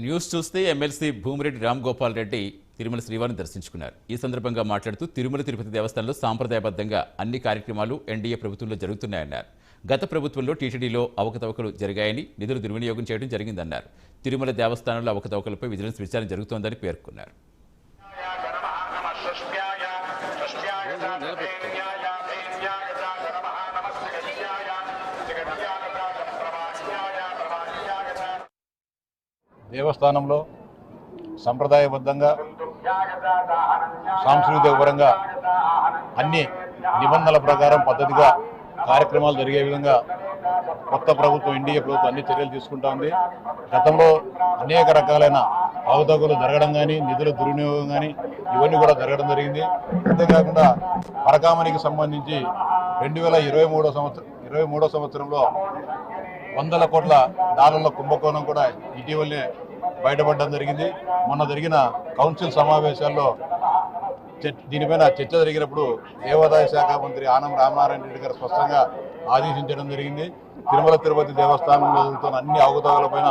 News చూస్తే MLC Bhumireddy Ram Gopal Reddy Tirumala శ్రీవారిని దర్శించుకున్నారు ఈ సందర్భంగా మాట్లాడుతూ తిరుమల తిరుపతి దేవస్థానంలో సాంప్రదాయబద్ధంగా అన్ని కార్యక్రమాలు ఎన్డీఏ ప్రభుత్వంలో జరుగుతున్నాయన్నారు గత ప్రభుత్వంలో టీటీడీలో అవకతవకలు జరిగాయని నిధులు దుర్వినియోగం చేయడం జరిగిందన్నారు తిరుమల దేవస్థానంలో అవకతవకలపై విజిలెన్స్ విచారణ జరుగుతోందని పేర్కొన్నారు దేవస్థానంలో సంప్రదాయబద్ధంగా సాంస్కృతిక పరంగా అన్ని నిబంధనల ప్రకారం పద్ధతిగా కార్యక్రమాలు జరిగే విధంగా కొత్త ప్రభుత్వం ఎన్డీఏ ప్రభుత్వం అన్ని చర్యలు తీసుకుంటా ఉంది గతంలో అనేక రకాలైన అవతగులు జరగడం కానీ నిధుల దుర్వినియోగం కానీ ఇవన్నీ కూడా జరగడం జరిగింది. అంతేకాకుండా పరకామణికి సంబంధించి రెండు వేల ఇరవై మూడో సంవత్సరం ఇరవై మూడో సంవత్సరంలో వందల కోట్ల డాలర్ల కుంభకోణం కూడా ఇటీవలే బయటపడడం జరిగింది. మొన్న జరిగిన కౌన్సిల్ సమావేశాల్లో చర్చ- దీనిపైన చర్చ జరిగినప్పుడు దేవాదాయ శాఖ మంత్రి ఆనం రామనారాయణ రెడ్డి గారు స్పష్టంగా ఆదేశించడం జరిగింది. తిరుమల తిరుపతి దేవస్థానంలో జరుగుతున్న అన్ని అవకతవకలపైన